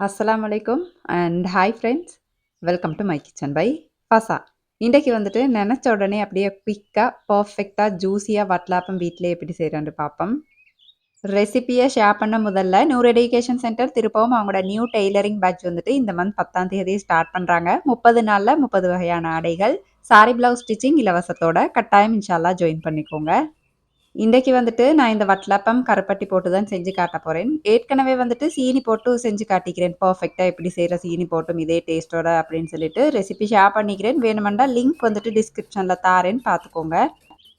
அஸ்லாம் வலைக்கும் and hi friends welcome to my kitchen by Fasa இன்றைக்கு வந்துட்டு நினச்ச உடனே அப்படியே குயிக்காக பர்ஃபெக்டாக ஜூஸியாக வட்லாப்பம் வீட்டிலே எப்படி செய்கிறேன்னு பார்ப்போம் ரெசிபியை ஷேர் பண்ண முதல்ல நூறு எடுகேஷன் சென்டர் திருப்பவும் அவங்களோட நியூ டெய்லரிங் பேட்ச் வந்துட்டு இந்த மந்த் பத்தாம் தேதி ஸ்டார்ட் பண்ணுறாங்க முப்பது நாளில் முப்பது வகையான ஆடைகள் சாரி பிளவுஸ் ஸ்டிச்சிங் இலவசத்தோட கட்டாயம் இன்ஷால்லா ஜாயின் பண்ணிக்கோங்க. இன்றைக்கு வந்துட்டு நான் இந்த வட்லப்பம் கருப்பட்டி போட்டு தான் செஞ்சு காட்ட போகிறேன் ஏற்கனவே வந்துட்டு சீனி போட்டு செஞ்சு காட்டிக்கிறேன். பர்ஃபெக்டாக எப்படி செய்கிற சீனி போட்டும் இதே டேஸ்ட்டோட அப்படின்னு சொல்லிட்டு ரெசிபி ஷேர் பண்ணிக்கிறேன். வேணுமெண்டா லிங்க் வந்துட்டு டிஸ்கிரிப்ஷனில் தாரேன்னு பார்த்துக்கோங்க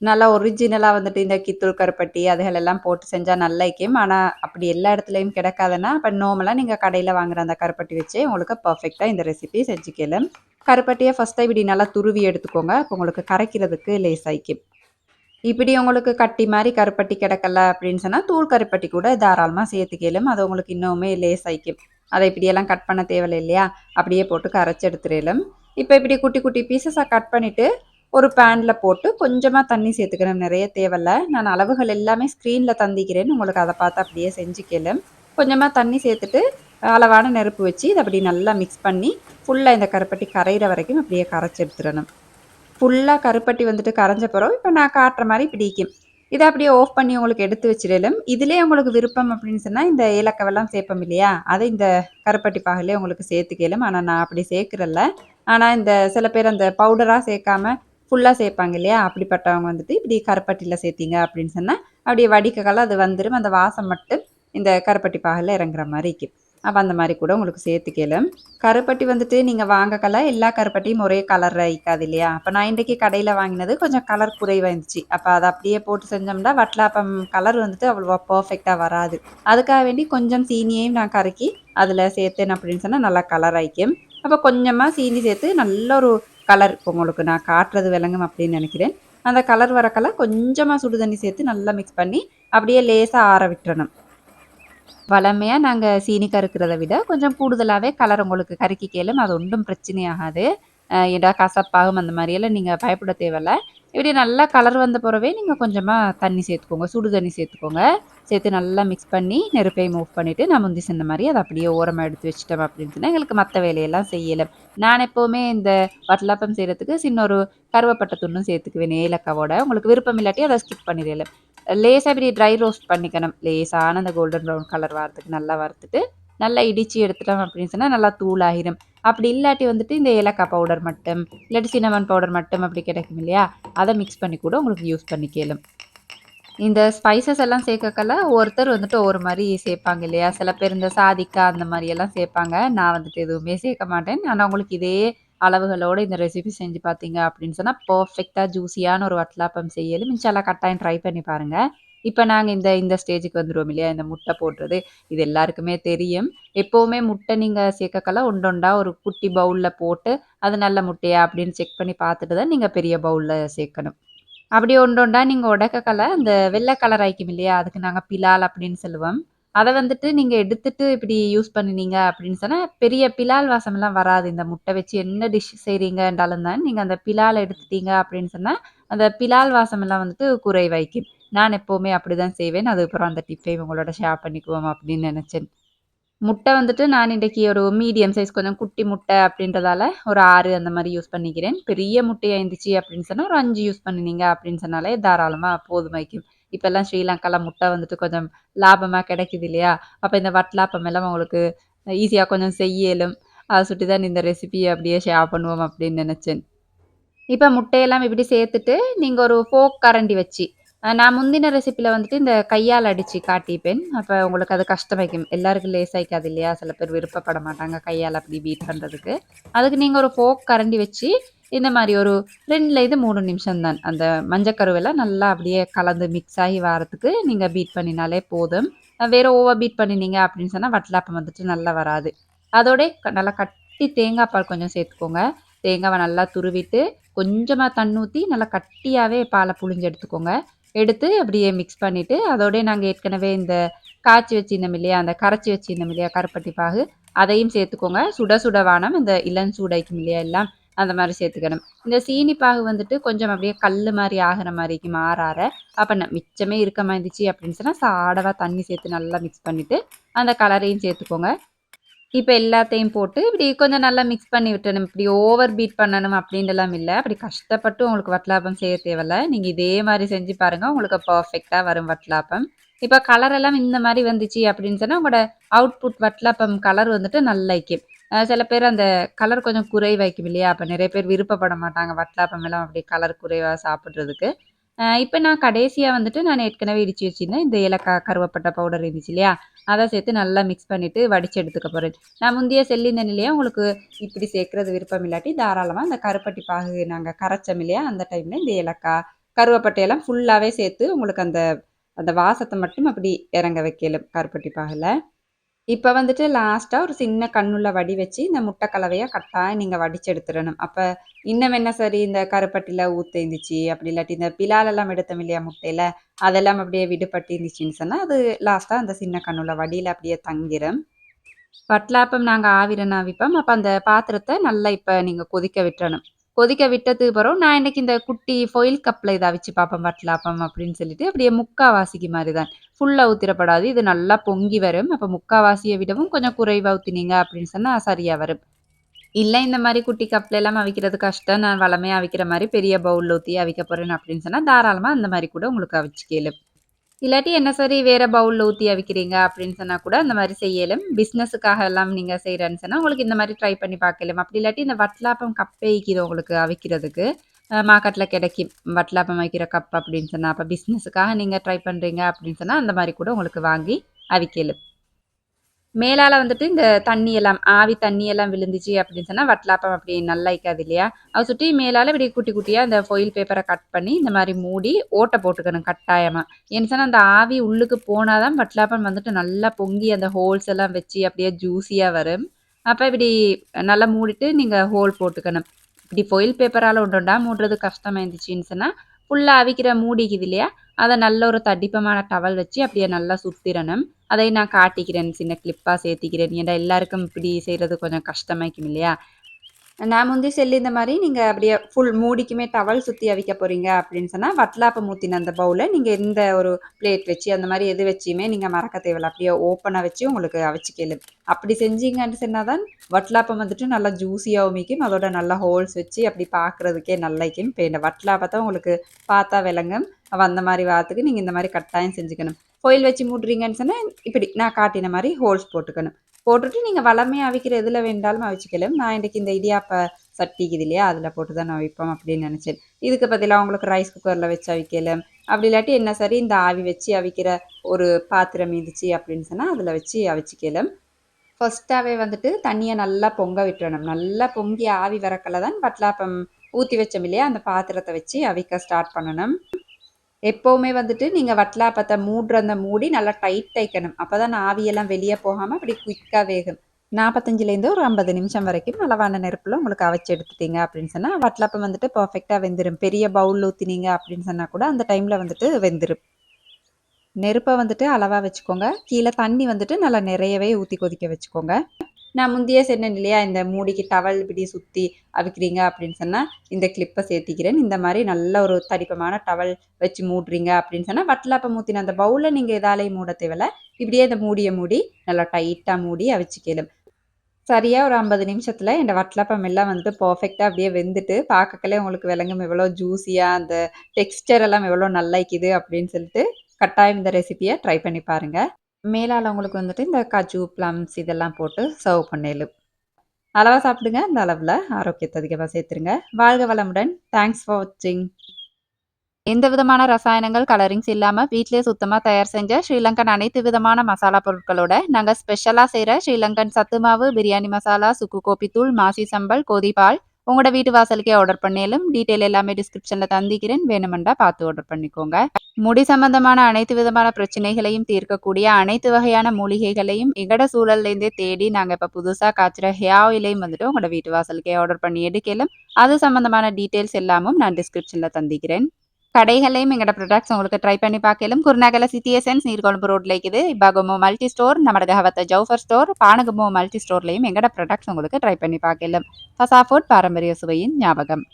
நல்லா ஒரிஜினலாக வந்துட்டு இந்த கித்தூர் கருப்பட்டி அதுகள் எல்லாம் போட்டு செஞ்சால் நல்லா இருக்கும். ஆனால் அப்படி எல்லா இடத்துலையும் கிடைக்காதுன்னா அப்போ நோமலாக நீங்கள் கடையில் வாங்குற அந்த கருப்பட்டி வச்சு உங்களுக்கு பர்ஃபெக்டாக இந்த ரெசிபி செஞ்சுக்கலாம். கருப்பட்டியை ஃபஸ்ட்டாக இப்படி நல்லா துருவி எடுத்துக்கோங்க. அப்போ உங்களுக்கு கரைக்கிறதுக்கு லேஸ் ஆகிக்கும் இப்படி உங்களுக்கு கட்டி மாதிரி கருப்பட்டி கிடக்கல அப்படின்னு சொன்னால் தூள் கருப்பட்டி கூட தாராளமாக சேர்த்துக்கலும் அது உங்களுக்கு இன்னுமே லேஸ் ஆயிக்கும் அதை இப்படியெல்லாம் கட் பண்ண தேவையில்லை இல்லையா அப்படியே போட்டு கரைச்சி எடுத்துடலும் இப்போ இப்படி குட்டி குட்டி பீசஸாக கட் பண்ணிவிட்டு ஒரு பேனில் போட்டு கொஞ்சமாக தண்ணி சேர்த்துக்கணும். நிறைய தேவையில்ல. நான் அளவுகள் எல்லாமே ஸ்க்ரீனில் தந்திக்கிறேன்னு உங்களுக்கு அதை பார்த்து அப்படியே செஞ்சுக்கலும் கொஞ்சமாக தண்ணி சேர்த்துட்டு அளவான நெருப்பு வச்சு இதை அப்படி நல்லா மிக்ஸ் பண்ணி ஃபுல்லாக இந்த கருப்பட்டி கரையிற வரைக்கும் அப்படியே கரைச்சி எடுத்துடணும். ஃபுல்லாக கருப்பட்டி வந்துட்டு கரைஞ்ச பிறகு இப்போ நான் காட்டுற மாதிரி பிடிக்கும். இதை அப்படியே ஆஃப் பண்ணி உங்களுக்கு எடுத்து வச்சிடலும். இதுலேயே உங்களுக்கு விருப்பம் அப்படின்னு சொன்னால் இந்த ஏலக்கவெல்லாம் சேர்ப்போம் இல்லையா? அதை இந்த கருப்பட்டி பாகலே உங்களுக்கு சேர்த்துக்கலும். ஆனால் நான் அப்படி சேர்க்குறல்ல. ஆனால் இந்த சில பேர் அந்த பவுடராக சேர்க்காம ஃபுல்லாக சேர்ப்பாங்க இல்லையா? அப்படிப்பட்டவங்க வந்துட்டு இப்படி கருப்பட்டியில் சேர்த்திங்க அப்படின்னு சொன்னால் அப்படியே வடிக்கக்கெல்லாம் அது வந்துடும் அந்த வாசம் மட்டும் இந்த கருப்பட்டி பாகலில் இறங்குற மாதிரி இருக்கும். அப்போ அந்த மாதிரி கூட உங்களுக்கு சேர்த்துக்கலாம். கருப்பட்டி வந்துட்டு நீங்கள் வாங்கக்கல எல்லா கருப்பட்டியும் ஒரே கலர் ஐக்காது இல்லையா? அப்போ நான் இன்றைக்கி கடையில் வாங்கினது கொஞ்சம் கலர் குறைவாக இருந்துச்சு அப்போ அதை அப்படியே போட்டு செஞ்சோம்னா வட்லாப்பம் கலர் வந்துட்டு அவ்வளோ பர்ஃபெக்டாக வராது. அதுக்காக வேண்டி கொஞ்சம் சீனியையும் நான் கறக்கி அதில் சேர்த்தேன் அப்படின்னு சொன்னால் நல்லா கலர் ஆயிக்கும். அப்போ கொஞ்சமாக சீனி சேர்த்து நல்ல ஒரு கலர் உங்களுக்கு நான் காட்டுறது விளங்கும் அப்படின்னு நினைக்கிறேன். அந்த கலர் வரக்கெல்லாம் கொஞ்சமாக சுடு தண்ணி சேர்த்து நல்லா மிக்ஸ் பண்ணி அப்படியே லேசாக ஆற விட்டுறணும். வளமையாக நாங்கள் சீனி கருக்கிறத விட கொஞ்சம் கூடுதலாகவே கலர் உங்களுக்கு கருக்கி கேளும். அது ஒன்றும் பிரச்சனையாகாது. ஏடா கசப்பாகும் அந்த மாதிரியெல்லாம் நீங்கள் பயப்பட தேவையில்ல. இப்படி நல்லா கலர் வந்த பிறவே நீங்கள் கொஞ்சமாக தண்ணி சேர்த்துக்கோங்க. சுடு தண்ணி சேர்த்துக்கோங்க. சேர்த்து நல்லா மிக்ஸ் பண்ணி நெருப்பை மூவ் பண்ணிவிட்டு நான் முந்தி சொன்ன மாதிரி அதை அப்படியே ஓரமாக எடுத்து வச்சுட்டோம் அப்படின்னு சொன்னால் எங்களுக்கு மற்ற வேலையெல்லாம் செய்யலை நான் எப்போவுமே இந்த வட்டலாப்பம் செய்கிறதுக்கு சின்ன ஒரு கருவப்பட்ட துண்ணும் சேர்த்துக்குவேன். ஏலக்காவோட. உங்களுக்கு விருப்பம் இல்லாட்டி அதை ஸ்கிப் பண்ணிடலாம். லேசாக இப்படி ட்ரை ரோஸ்ட் பண்ணிக்கணும். லேசான அந்த கோல்டன் ப்ரௌன் கலர் வரத்துக்கு நல்லா வறுத்துட்டு நல்லா இடித்து எடுத்துட்டோம் அப்படின்னு சொன்னால் நல்லா தூளாகிடும் அப்படி இல்லாட்டி வந்துட்டு இந்த ஏலக்காய் பவுடர் மட்டும் இல்லாட்டி சின்னமன் பவுடர் மட்டும் அப்படி கிடைக்கும் இல்லையா? அதை மிக்ஸ் பண்ணி கூட உங்களுக்கு யூஸ் பண்ணிக்கலும் இந்த ஸ்பைசஸ் எல்லாம் சேர்க்கக்கெல்லாம் ஒருத்தர் வந்துட்டு ஒரு மாதிரி சேர்ப்பாங்க இல்லையா? சில பேர் இந்த சாதிக்கா அந்த மாதிரியெல்லாம் சேர்ப்பாங்க. நான் வந்துட்டு எதுவுமே சேர்க்க மாட்டேன். ஆனால் உங்களுக்கு இதே அளவுகளோடு இந்த ரெசிபி செஞ்சு பார்த்தீங்க அப்படின்னு சொன்னால் பர்ஃபெக்டாக ஜூஸியான ஒரு வட்டலாப்பம் செய்யலும் மிச்செல்லாம் கட்டாயம் ட்ரை பண்ணி பாருங்கள் இப்போ நாங்கள் இந்த இந்த ஸ்டேஜுக்கு வந்துடுவோம் இல்லையா? இந்த முட்டை போடுறது இது எல்லாருக்குமே தெரியும். எப்போவுமே முட்டை நீங்கள் சேர்க்கக்கெல்லாம் ஒண்டொண்டா ஒரு குட்டி பவுலில் போட்டு அது நல்ல முட்டையா அப்படின்னு செக் பண்ணி பார்த்துட்டு தான் நீங்கள் பெரிய பவுலில் சேர்க்கணும். அப்படி ஒண்டொண்டா நீங்கள் உடக்கக்கலை அந்த வெள்ளை கலர் ஆயிக்கும் இல்லையா? அதுக்கு நாங்கள் பிலால் அப்படின்னு சொல்லுவோம். அதை வந்துட்டு நீங்கள் எடுத்துட்டு இப்படி யூஸ் பண்ணினீங்க அப்படின்னு சொன்னால் பெரிய பிலால் வாசமெல்லாம் வராது. இந்த முட்டை வச்சு என்ன டிஷ் செய்றீங்கன்றாலும் தான் நீங்கள் அந்த பிலால் எடுத்துட்டீங்க அப்படின்னு சொன்னால் அந்த பிலால் வாசமெல்லாம் வந்துட்டு குறைவாய்க்கும் நான் எப்போவுமே அப்படி தான் செய்வேன். அதுக்கப்புறம் அந்த டிப்பை உங்களோட ஷேர் பண்ணிக்குவோம் அப்படின்னு நினச்சேன். முட்டை வந்துட்டு நான் இன்றைக்கி ஒரு மீடியம் சைஸ் கொஞ்சம் குட்டி முட்டை அப்படின்றதால ஒரு ஆறு அந்த மாதிரி யூஸ் பண்ணிக்கிறேன். பெரிய முட்டையாக இருந்துச்சு அப்படின்னு சொன்னால் ஒரு அஞ்சு யூஸ் பண்ணினீங்க அப்படின்னு சொன்னாலே தாராளமாக போதுமாய்க்கும் இப்போல்லாம் ஸ்ரீலங்காவில் முட்டை வந்துட்டு கொஞ்சம் லாபமாக கிடைக்குது இல்லையா? அப்போ இந்த வட்லாப்பம் எல்லாம் உங்களுக்கு ஈஸியாக கொஞ்சம் செய்யலும். அதை சுட்டி தான் இந்த ரெசிபியை அப்படியே ஷேர் பண்ணுவோம் அப்படின்னு நினச்சேன். இப்போ முட்டையெல்லாம் இப்படி சேர்த்துட்டு நீங்கள் ஒரு ஃபோக் கரண்டி வச்சு நான் முந்தின ரெசிப்பியில் வந்துட்டு இந்த கையால் அடித்து காட்டிப்பேன். அப்போ உங்களுக்கு அது கஷ்டமாக்கும் எல்லாருக்கும் லேஸ் இல்லையா? சில பேர் விருப்பப்பட மாட்டாங்க கையால் அப்படி பீட் பண்ணுறதுக்கு அதுக்கு நீங்கள் ஒரு ஃபோக் கரண்டி வச்சு இந்த மாதிரி ஒரு ரெண்டுலேருந்து இது மூணு நிமிஷம் தான் அந்த மஞ்சக்கருவெல்லாம் நல்லா அப்படியே கலந்து மிக்ஸ் ஆகி வரத்துக்கு நீங்கள் பீட் பண்ணினாலே போதும். வேறு ஓவர் பீட் பண்ணினீங்க அப்படின்னு சொன்னால் வட்டலாப்பம் வந்துட்டு நல்லா வராது. அதோட நல்லா கட்டி தேங்காய் பால் கொஞ்சம் சேர்த்துக்கோங்க. தேங்காவை நல்லா துருவிட்டு கொஞ்சமாக தண்ணூற்றி நல்லா கட்டியாகவே பாலை புழிஞ்சு எடுத்துக்கோங்க. எடுத்து அப்படியே மிக்ஸ் பண்ணிவிட்டு அதோடய நாங்கள் ஏற்கனவே இந்த காய்ச்சி வச்சிருந்தோம் இல்லையா அந்த கரைச்சி வச்சிருந்தோம் இல்லையா கருப்பட்டி பாகு அதையும் சேர்த்துக்கோங்க. சுட சுட வானம் இந்த இளஞ்சூடைக்கும் இல்லையா எல்லாம் அந்த மாதிரி சேர்த்துக்கணும் இந்த சீனி பாகு வந்துட்டு கொஞ்சம் அப்படியே கல் மாதிரி ஆகிற மாதிரிக்கு மாறாற அப்போ மிச்சமே இருக்க மாதிரிச்சு இருந்துச்சு அப்படின்னு சொன்னால் சாடவாக தண்ணி சேர்த்து நல்லா மிக்ஸ் பண்ணிவிட்டு அந்த கலரையும் சேர்த்துக்கோங்க இப்போ எல்லாத்தையும் போட்டு இப்படி கொஞ்சம் நல்லா மிக்ஸ் பண்ணி விட்டணும். இப்படி ஓவர் பீட் பண்ணணும் அப்படின்ட்டுலாம் இல்லை அப்படி கஷ்டப்பட்டு உங்களுக்கு வட்டலாப்பம் செய்ய தேவையில்ல. நீங்கள் இதே மாதிரி செஞ்சு பாருங்கள் உங்களுக்கு பர்ஃபெக்டாக வரும் வட்டலாப்பம். இப்போ கலர் எல்லாம் இந்த மாதிரி வந்துச்சு அப்படின்னு சொன்னால் உங்களோட அவுட்புட் வட்டலாப்பம் கலர் வந்துட்டு நல்லாயிக்கும். அ சில பேர் அந்த கலர் கொஞ்சம் குறைவாய்க்கும் இல்லையா? அப்போ நிறைய பேர் விருப்பப்பட மாட்டாங்க. வட்டலாப்பம் எல்லாம் அப்படி கலர் குறைவாக சாப்பிட்றதுக்கு இப்போ நான் கடைசியாக வந்துட்டு நான் ஏற்கனவே இடிச்சு வச்சிருந்தேன். இந்த ஏலக்காய், கருவப்பட்டை பவுடர் இருந்துச்சு இல்லையா? அதை சேர்த்து நல்லா மிக்ஸ் பண்ணிவிட்டு வடிச்சு எடுத்துக்க போகிறேன் நான் முந்தைய செல்லிந்த இல்லையா? உங்களுக்கு இப்படி சேர்க்குறது விருப்பம் இல்லாட்டி தாராளமாக அந்த கருப்பட்டி பாகு நாங்கள் கரைச்சோம் இல்லையா? அந்த டைமில் இந்த ஏலக்காய், கருவப்பட்டை எல்லாம் சேர்த்து உங்களுக்கு அந்த அந்த வாசத்தை மட்டும் அப்படி இறங்க வைக்கலும் கருப்பட்டி பாகில் இப்போ வந்துட்டு லாஸ்ட்டாக ஒரு சின்ன கண்ணுள்ள வடி வச்சு, இந்த முட்டை கலவையை கட்டாயம் நீங்கள் வடிச்சு எடுத்துடணும் அப்போ இன்னும் என்ன சரி இந்த கருப்பட்டியில் ஊத்தேந்துச்சு, அப்படி இல்லாட்டி இந்த பிலாலெல்லாம் எடுத்தோம் இல்லையா முட்டையில, அதெல்லாம் அப்படியே விடுபட்டு இருந்துச்சுன்னு சொன்னால் அது லாஸ்ட்டாக அந்த சின்ன கண்ணுள்ள வடியில் அப்படியே தங்கிரும். பட்லாப்பம் நாங்கள் ஆவிரன் அவிப்போம். அப்போ அந்த பாத்திரத்தை நல்லா இப்போ நீங்கள் கொதிக்க விட்டுறணும். கொதிக்க விட்டதுக்கு பிறகு நான் இன்னைக்கு இந்த குட்டி ஃபொயில் கப்பில் இதை அவிச்சு பார்ப்பேன் வட்டலாப்பம் அப்படின்னு சொல்லிட்டு, அப்படியே முக்காவாசிக்கு மாதிரி தான். ஃபுல்லாக ஊத்திறப்படாது. இது நல்லா பொங்கி வரும். அப்போ முக்காவாசியை விடவும் கொஞ்சம் குறைவா ஊற்றினீங்க அப்படின்னு சொன்னால் சரியாக வரும். இல்லை இந்த மாதிரி குட்டி கப்பில் எல்லாம் அவிக்கிறது கஷ்டம். நான் வளமையாக அவிக்கிற மாதிரி பெரிய பவுலில் ஊற்றி அவிக்க போகிறேன் அப்படின்னு சொன்னால் தாராளமாக அந்த மாதிரி கூட உங்களுக்கு அவிச்சு கேளு இல்லாட்டி என்ன சரி வேற பவுலில் ஊற்றி அவிக்கிறீங்க அப்படின்னு சொன்னால் கூட அந்த மாதிரி செய்யலும். பிஸ்னஸுக்காக எல்லாம் நீங்கள் செய்கிறேன்னு சொன்னால் உங்களுக்கு இந்த மாதிரி ட்ரை பண்ணி பார்க்கலாம். அப்படி இல்லாட்டி இந்த வட்லாப்பம் கப்பே விக்கிது உங்களுக்கு அவிக்கிறதுக்கு. மார்க்கெட்டில் கிடைக்கும். வட்லாப்பம் வைக்கிற கப் அப்படின்னு சொன்னால் அப்போ பிஸ்னஸுக்காக நீங்கள் ட்ரை பண்ணுறீங்க அப்படின்னு சொன்னால் அந்த மாதிரி கூட உங்களுக்கு வாங்கி அவிக்கலும். மேலால வந்துட்டு இந்த தண்ணி எல்லாம் ஆவி தண்ணி எல்லாம் விழுந்துச்சு அப்படின்னு சொன்னா, வட்டலாப்பம் அப்படி நல்லா இருக்காது இல்லையா? அதை சுற்றி மேலால இப்படி குட்டி குட்டியா இந்த ஃபொயில் பேப்பரை கட் பண்ணி, இந்த மாதிரி மூடி ஓட்டை போட்டுக்கணும் கட்டாயமா. ஏன்னு சொன்னா, அந்த ஆவி உள்ளுக்கு போனால் தான் வட்டலாப்பம் வந்துட்டு நல்லா பொங்கி அந்த ஹோல்ஸ் எல்லாம் வச்சு அப்படியே ஜூஸியா வரும். அப்ப இப்படி நல்லா மூடிட்டு நீங்க ஹோல் போட்டுக்கணும். இப்படி ஃபொயில் பேப்பரால ஒன்று மூடுறது கஷ்டமா இருந்துச்சுன்னு சொன்னா, ஃபுல்லா அவிக்கிற மூடிக்குது இல்லையா? அதை நல்ல ஒரு தடிப்பமான டவல் வச்சு அப்படியே நல்லா சுத்திரணும். அதை நான் காட்டிக்கிறேன். சின்ன கிளிப்பாக சேர்த்திக்கிறேன். ஏன்டா எல்லாருக்கும் இப்படி செய்கிறது கொஞ்சம் கஷ்டமாய்க்கும் இல்லையா? நான் முந்தி செல்லு இந்த மாதிரி நீங்கள் அப்படியே ஃபுல் மூடிக்குமே டவல் சுற்றி அவிக்க போகிறீங்க அப்படின்னு சொன்னால் வட்லாப்பை மூத்தின அந்த பவுலை நீங்கள் எந்த ஒரு பிளேட் வச்சு அந்த மாதிரி எது வச்சியுமே நீங்கள் மறக்க தேவையில்ல. அப்படியே ஓப்பனாக வச்சு உங்களுக்கு அவிச்சுக்கலும். அப்படி செஞ்சீங்கன்னு சொன்னால் தான் வட்லாப்பம் வந்துட்டு நல்லா ஜூஸியாகவும் மிக்கும். அதோட நல்லா ஹோல்ஸ் வச்சு அப்படி பார்க்குறதுக்கே நல்லாய்க்கும். இப்போ இந்த வட்டலாப்பத்த உங்களுக்கு பார்த்தா விளங்கும். அந்த மாதிரி வாரத்துக்கு நீங்கள் இந்த மாதிரி கட்டாயம் செஞ்சுக்கணும். ஃபோயில் வச்சு மூடுறீங்கன்னு சொன்னால் இப்படி நான் காட்டின மாதிரி ஹோல்ஸ் போட்டுக்கணும். போட்டுட்டு நீங்கள் வழமையா அவிக்கிற எதில் வேண்டாலும் அவிச்சிக்கலாம் நான் இன்றைக்கி இந்த இடியாப்ப சட்டிக்குது இல்லையா? அதில் போட்டு தான் நான் அவிப்போம் அப்படின்னு நினச்சேன் இதுக்கு பதிலாக உங்களுக்கு ரைஸ் குக்கரில் வச்சு அவிக்கலாம். அப்படி இல்லாட்டி என்ன சரி இந்த ஆவி வச்சு அவிக்கிற ஒரு பாத்திரம் இருந்துச்சு அப்படின்னு சொன்னால் அதில் வச்சு அவிச்சிக்கலாம் ஃபஸ்ட்டாகவே வந்துட்டு தண்ணியை நல்லா பொங்க விட்டுறணும். நல்லா பொங்கி ஆவி வரக்கல தான் பட்லாப்பம் ஊற்றி வச்சோம் இல்லையா? அந்த பாத்திரத்தை வச்சு அவிக்க ஸ்டார்ட் பண்ணணும். எப்போவுமே வந்துட்டு நீங்கள் வட்டலாப்பத்த மூடுற அந்த மூடி நல்லா டைட் தைக்கணும். அப்பதான் ஆவியெல்லாம் வெளியே போகாமல் அப்படி குயிக்காக வேகும். 45லேருந்து ஒரு 50 நிமிஷம் வரைக்கும் அளவான நெருப்பில் உங்களுக்கு அவிச்சு எடுத்துட்டீங்க அப்படின்னு சொன்னால் வட்டலாப்பம் வந்துட்டு பர்ஃபெக்டாக வெந்துடும் பெரிய பவுல் ஊற்றினீங்க அப்படின்னு சொன்னால் கூட அந்த டைமில் வந்துட்டு வெந்துடும் நெருப்பை வந்துட்டு அளவாக வச்சுக்கோங்க. கீழே தண்ணி வந்துட்டு நல்லா நிறையவே ஊற்றி கொதிக்க வச்சுக்கோங்க. நான் முந்தைய சொன்னேன் இல்லையா? இந்த மூடிக்கு டவல் இப்படி சுற்றி அவிக்கிறீங்க அப்படின்னு சொன்னால் இந்த கிளிப்பை சேர்த்திக்கிறேன். இந்த மாதிரி நல்ல ஒரு தடிப்பமான டவல் வச்சு மூடுறீங்க அப்படின்னு சொன்னால் வட்டலாப்பை மூத்தின அந்த பவுலில் நீங்கள் எதாலயும் மூட தேவையில்ல. இப்படியே இந்த மூடியை மூடி நல்லா டைட்டாக மூடி அவிச்சிக்கலும் சரியாக ஒரு ஐம்பது நிமிஷத்தில் இந்த வட்டலாப்பம் எல்லாம் வந்து பர்ஃபெக்டாக அப்படியே வெந்துட்டு, பார்க்கக்கலே உங்களுக்கு விளங்கும் எவ்வளோ ஜூஸியாக அந்த டெக்ஸ்டர் எல்லாம் எவ்வளோ நல்லாய்க்குது அப்படின்னு சொல்லிட்டு, கட்டாயம் இந்த ரெசிபியை ட்ரை பண்ணி பாருங்கள் மேலால் உங்களுக்கு வந்துட்டு இந்த காஜு, பிளம்ஸ் இதெல்லாம் போட்டு சர்வ் பண்ணேலும். அளவாக சாப்பிடுங்க. இந்த அளவில் ஆரோக்கியத்தை அதிகமாக சேர்த்துருங்க. வாழ்க வளமுடன். தேங்க்ஸ் ஃபார் வாட்சிங். எந்த விதமான ரசாயனங்கள், கலரிங்ஸ் இல்லாமல் வீட்டிலே சுத்தமாக தயார் செஞ்ச ஸ்ரீலங்கன் அனைத்து விதமான மசாலா பொருட்களோட நாங்கள் ஸ்பெஷலாக செய்கிற ஸ்ரீலங்கன் சத்து மாவு, பிரியாணி மசாலா, சுக்கு கோப்பி தூள், மாசி சம்பல், கோதிபால் உங்களோட வீட்டு வாசலுக்கே ஆர்டர் பண்ணியாலும் டீட்டெயில் எல்லாமே டிஸ்கிரிப்ஷன்ல தந்திக்கிறேன். வேணுமெண்டா பார்த்து ஆர்டர் பண்ணிக்கோங்க. முடி சம்பந்தமான அனைத்து விதமான பிரச்சனைகளையும் தீர்க்கக்கூடிய அனைத்து வகையான மூலிகைகளையும் எங்கட சூழல்லேருந்தே தேடி நாங்க இப்ப புதுசா காய்ச்சுற ஹேர் ஆயிலையும் வந்துட்டு உங்களோட வீட்டு வாசலுக்கே ஆர்டர் பண்ணி எடுக்கலாம். அது சம்பந்தமான டீட்டெயில்ஸ் எல்லாமும் நான் டிஸ்கிரிப்ஷன்ல தந்திக்கிறேன். கடைகளையும் எங்கட ப்ராடக்ட்ஸ் உங்களுக்கு ட்ரை பண்ணி பார்க்கலாம். குருநாகல சிட்டி எசன்ஸ் நீர்கொழும்பு ரோட்ல இருக்குது. இப்பாகமோ மல்டி ஸ்டோர், நம்மட கவத்த ஜவுஃபர் ஸ்டோர், பானகமோ மல்டி ஸ்டோர்லயும் எங்கட ப்ராடக்ட்ஸ் உங்களுக்கு ட்ரை பண்ணி பார்க்கலாம். ஃபசா ஃபுட் பாரம்பரிய சுவையின் ஞாபகம்.